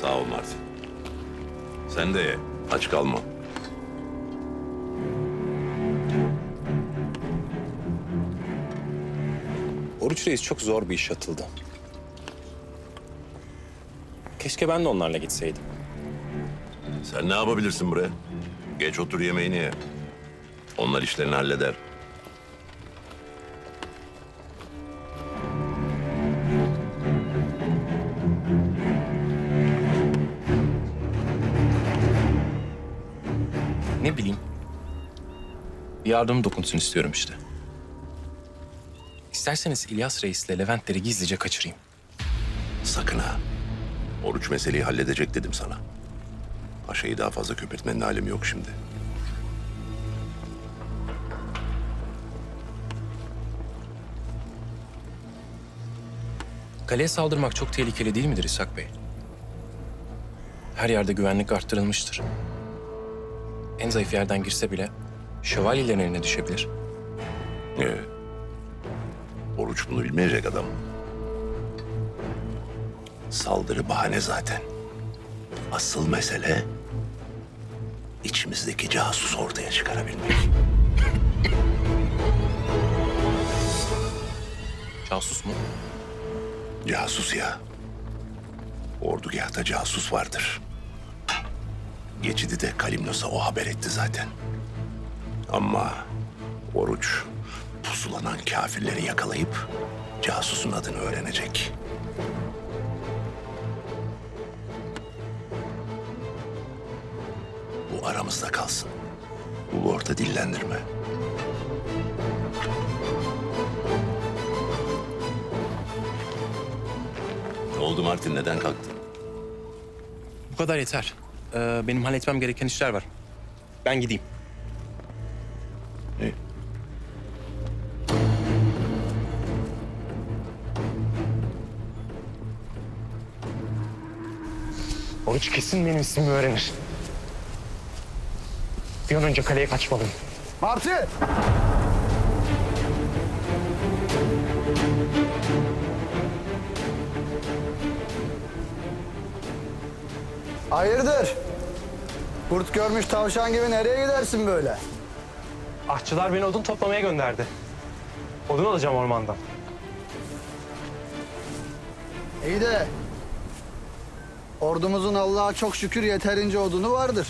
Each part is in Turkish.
Sağ ol Martin. Sen de ye. Aç kalma. Oruç Reis çok zor bir iş atıldı. Keşke ben de onlarla gitseydim. Sen ne yapabilirsin bre? Geç otur yemeğini ye. Onlar işlerini halleder. Ne bileyim. Bir yardım dokunsun istiyorum işte. İsterseniz İlyas Reis'le Leventleri gizlice kaçırayım. Sakın ha. Oruç meseleyi halledecek dedim sana. Paşayı daha fazla köpürtmenin alemi yok şimdi. Kaleye saldırmak çok tehlikeli değil midir İshak Bey? Her yerde güvenlik arttırılmıştır. En zayıf yerden girse bile şövalyelerin eline düşebilir. Ee, Oruç bunu bilmeyecek adam. Saldırı bahane zaten. Asıl mesele içimizdeki casus ortaya çıkarabilmek. Casus mu? Casus ya. Ordugahta casus vardır. Geçidi de Kalimnos'a o haber etti zaten. Ama Oruç pusulanan kafirleri yakalayıp casusun adını öğrenecek. Bu aramızda kalsın. Ulu orta dillendirme. Ne oldu Martin? Neden kalktın? Bu kadar yeter. Ee, benim halletmem gereken işler var. Ben gideyim. İyi. Oruç kesin benim ismimi öğrenir. Bir an önce kaleye kaçmalıyım. Martı! Hayırdır? Kurt görmüş tavşan gibi nereye gidersin böyle? Ahçılar beni odun toplamaya gönderdi. Odun alacağım ormandan. İyi de ordumuzun Allah'a çok şükür yeterince odunu vardır.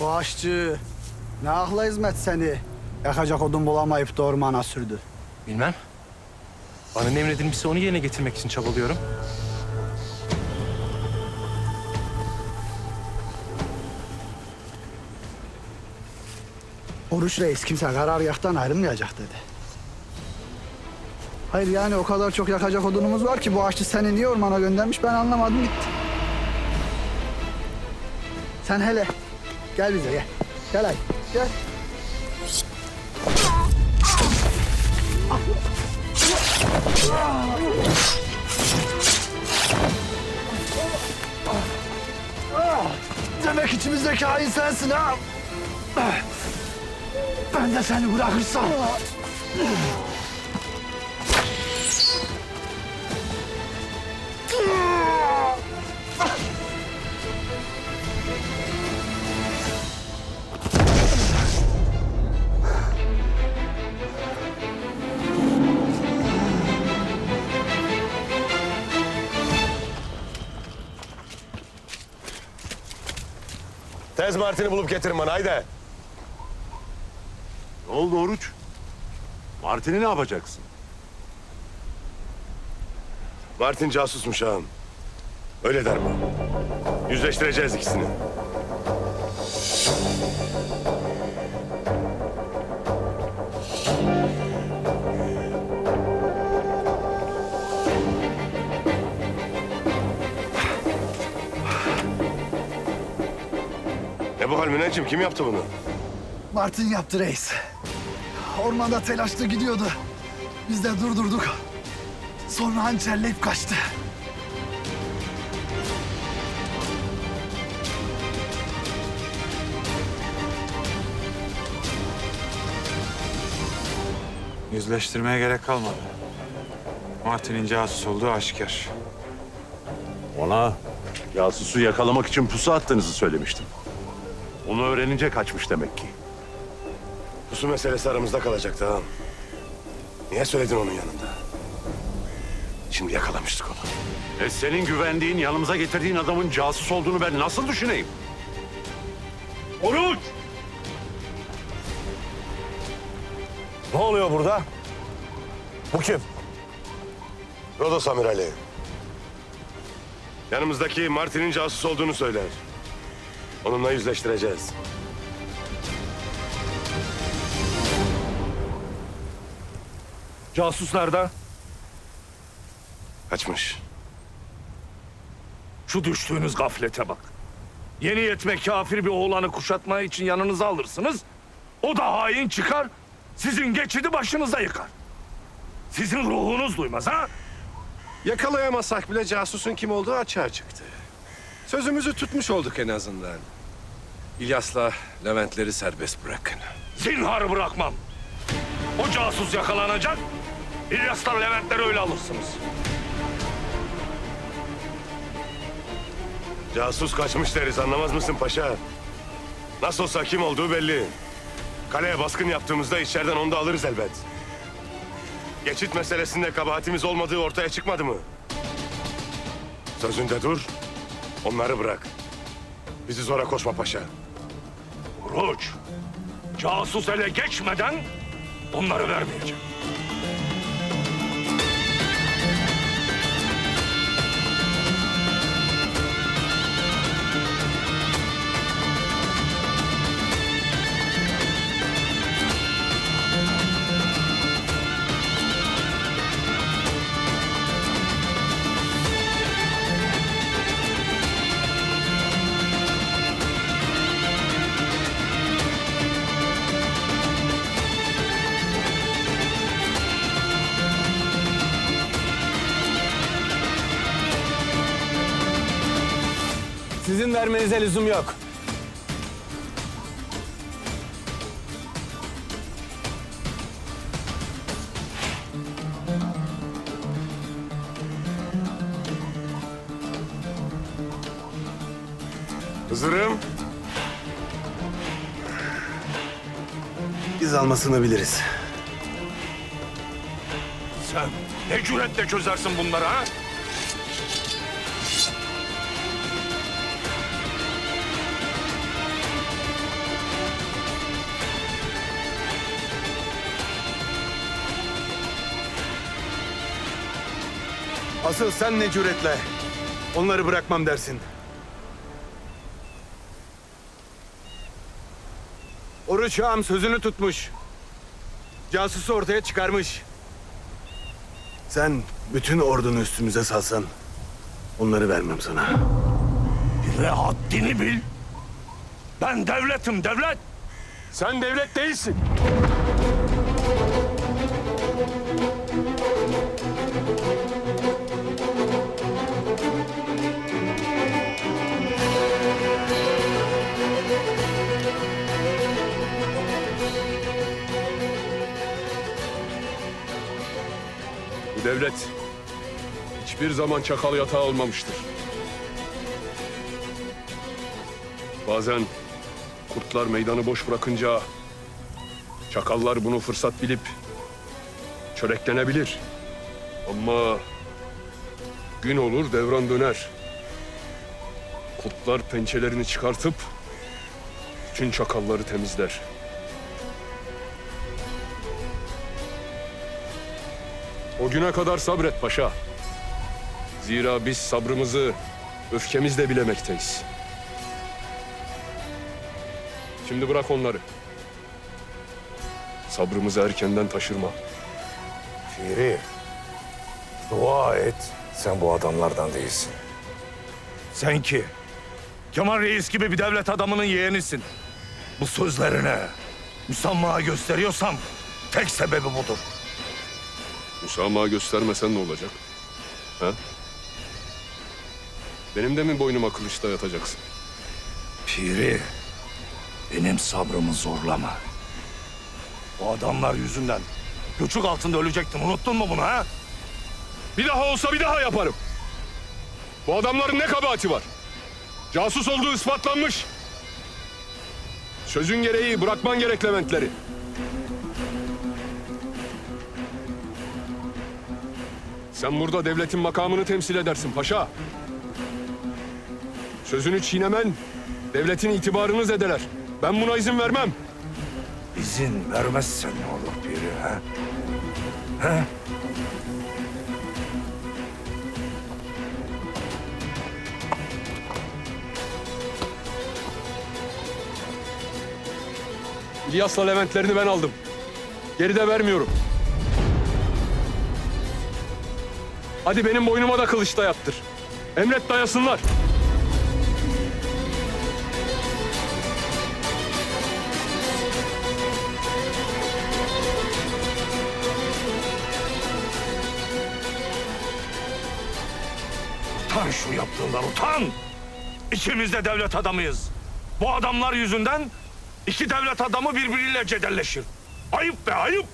Bu aşçı ne ahla hizmet seni yakacak odun bulamayıp da ormana sürdü. Bilmem. Bana emredilmişse onu yerine getirmek için çabalıyorum. Oruç reis kimse karargâhtan ayrılmayacak dedi. Hayır yani o kadar çok yakacak odunumuz var ki bu aşçı seni niye ormana göndermiş ben anlamadım gitti. Sen hele gel bize gel. Gel hadi gel. Demek içimizdeki hain sensin ha. Ben de seni bırakırsam. Tez Martin'i bulup getirin bana haydi. Ne oldu Oruç? Martin'i ne yapacaksın? Martin casusmuş ağam. Öyle der bu. Yüzleştireceğiz ikisini. Ne bu hal Münecim? Kim yaptı bunu? Martin yaptı reis. Ormanda telaşla gidiyordu. Biz de durdurduk. Sonra hançerleyip kaçtı. Yüzleştirmeye gerek kalmadı. Martin'in casus olduğu aşikar. Ona casusu yakalamak için pusu attığınızı söylemiştim. Onu öğrenince kaçmış demek ki. Pusu meselesi aramızda kalacaktı ağam. Niye söyledin onun yanında? Şimdi yakalamıştık onu. E senin güvendiğin, yanımıza getirdiğin adamın casus olduğunu ben nasıl düşüneyim? Oruç! Ne oluyor burada? Bu kim? Rodos amirali. Yanımızdaki Martin'in casus olduğunu söyler. Onunla yüzleştireceğiz. Casus nerede? Kaçmış. Şu düştüğünüz gaflete bak. Yeni yetme kafir bir oğlanı kuşatmaya için yanınıza alırsınız. O da hain çıkar, sizin geçidi başınıza yıkar. Sizin ruhunuz duymaz ha? Yakalayamasak bile casusun kim olduğu açığa çıktı. Sözümüzü tutmuş olduk en azından. İlyas'la Leventleri serbest bırakın. Zinhar bırakmam. O casus yakalanacak, İlyas'tan Leventleri öyle alırsınız. Casus kaçmış deriz anlamaz mısın paşa? Nasıl olsa kim olduğu belli. Kaleye baskın yaptığımızda içeriden onu da alırız elbet. Geçit meselesinde kabahatimiz olmadığı ortaya çıkmadı mı? Sözünde dur, onları bırak. Bizi zora koşma paşa. Ruç, casus ele geçmeden onları vermeyeceğim. Sizin vermenize lüzum yok. Hızırım. Biz almasını biliriz. Sen ne cüretle çözersin bunları ha? Asıl sen ne cüretle onları bırakmam dersin. Oruç ağam sözünü tutmuş. Casusu ortaya çıkarmış. Sen bütün ordunu üstümüze salsan onları vermem sana. Ve haddini bil. Ben devletim devlet. Sen devlet değilsin. Devlet hiçbir zaman çakal yatağı olmamıştır. Bazen kurtlar meydanı boş bırakınca çakallar bunu fırsat bilip çöreklenebilir. Ama gün olur devran döner. Kurtlar pençelerini çıkartıp bütün çakalları temizler. O güne kadar sabret paşa. Zira biz sabrımızı öfkemizle bilemekteyiz. Şimdi bırak onları. Sabrımızı erkenden taşırma. Firi, dua et. Sen bu adamlardan değilsin. Sen ki, Kemal Reis gibi bir devlet adamının yeğenisin. Bu sözlerine müsamaha gösteriyorsam tek sebebi budur. Müsamaha göstermesen ne olacak? Ha? Benim de mi boynuma kılıç dayatacaksın? Piri, benim sabrımı zorlama. Bu adamlar yüzünden göçük altında ölecektim. Unuttun mu bunu ha? Bir daha olsa bir daha yaparım. Bu adamların ne kabahati var? Casus olduğu ispatlanmış. Sözün gereği bırakman gerek Leventleri. Sen burada devletin makamını temsil edersin paşa. Sözünü çiğnemen devletin itibarını zedeler. Ben buna izin vermem. İzin vermezsen ne olur biri ha? Ha? İlyas'la Leventlerini ben aldım. Geri de vermiyorum. Hadi benim boynuma da kılıç dayattır. Emret dayasınlar. Utan şu yaptığından utan! İkimiz de devlet adamıyız. Bu adamlar yüzünden iki devlet adamı birbiriyle cedelleşir. Ayıp be ayıp!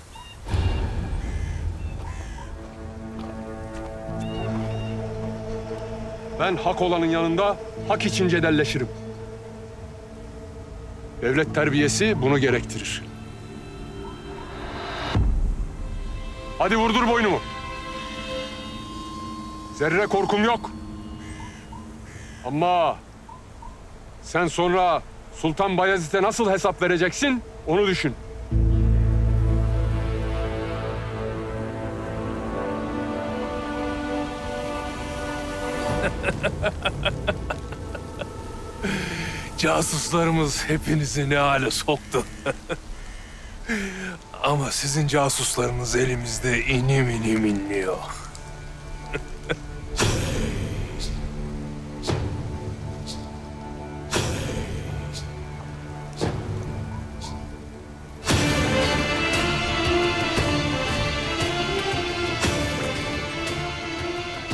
Ben hak olanın yanında hak için cedelleşirim. Devlet terbiyesi bunu gerektirir. Hadi vurdur boynumu. Zerre korkum yok. Ama sen sonra Sultan Bayezid'e nasıl hesap vereceksin onu düşün. Casuslarımız hepinizi ne hale soktu. Ama sizin casuslarınız elimizde inim inim inliyor.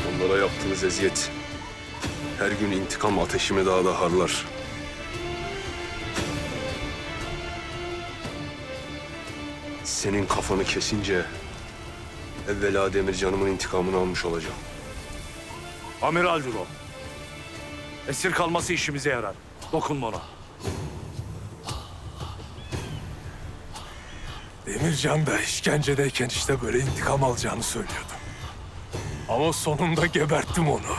Onlara yaptığınız eziyet her gün intikam ateşimi daha da harlar. Senin kafanı kesince evvela Demircan'ımın intikamını almış olacağım. Amiral Duro. Esir kalması işimize yarar. Dokunma ona. Demircan da işkencedeyken işte böyle intikam alacağını söylüyordu. Ama sonunda geberttim onu.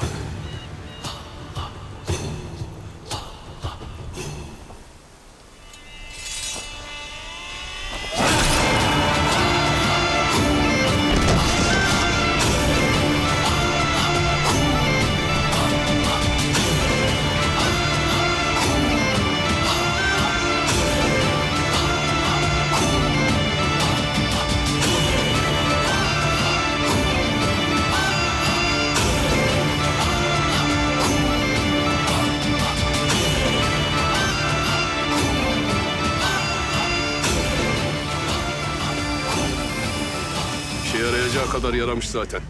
Kadar yaramış zaten.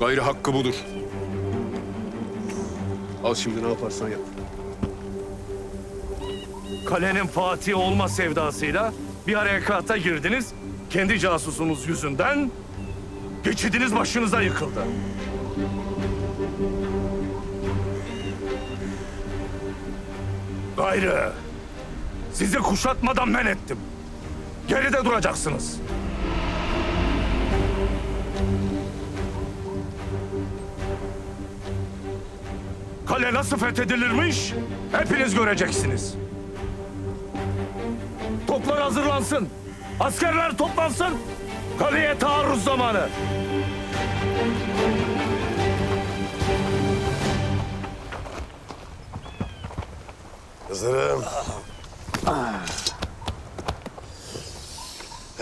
Gayrı hakkı budur. Al şimdi ne yaparsan yap. Kalenin Fatih olma sevdasıyla bir harekata girdiniz. Kendi casusunuz yüzünden geçidiniz başınıza yıkıldı. Gayrı sizi kuşatmadan men ettim. Geride duracaksınız. Kale nasıl fethedilirmiş hepiniz göreceksiniz. Toplar hazırlansın. Askerler toplansın. Kaleye taarruz zamanı. Hazırım.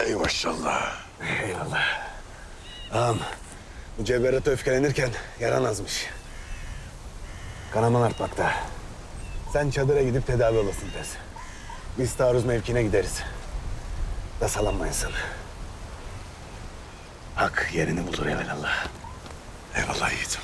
Ey maşallah. Ağam, bu Cevberat öfkelenirken yaran azmış. Kanaman artmakta. Sen çadıra gidip tedavi olasın tez. Biz taarruz mevkine gideriz. Da salanmayasın. Hak yerini bulur evelallah. Eyvallah yiğidim.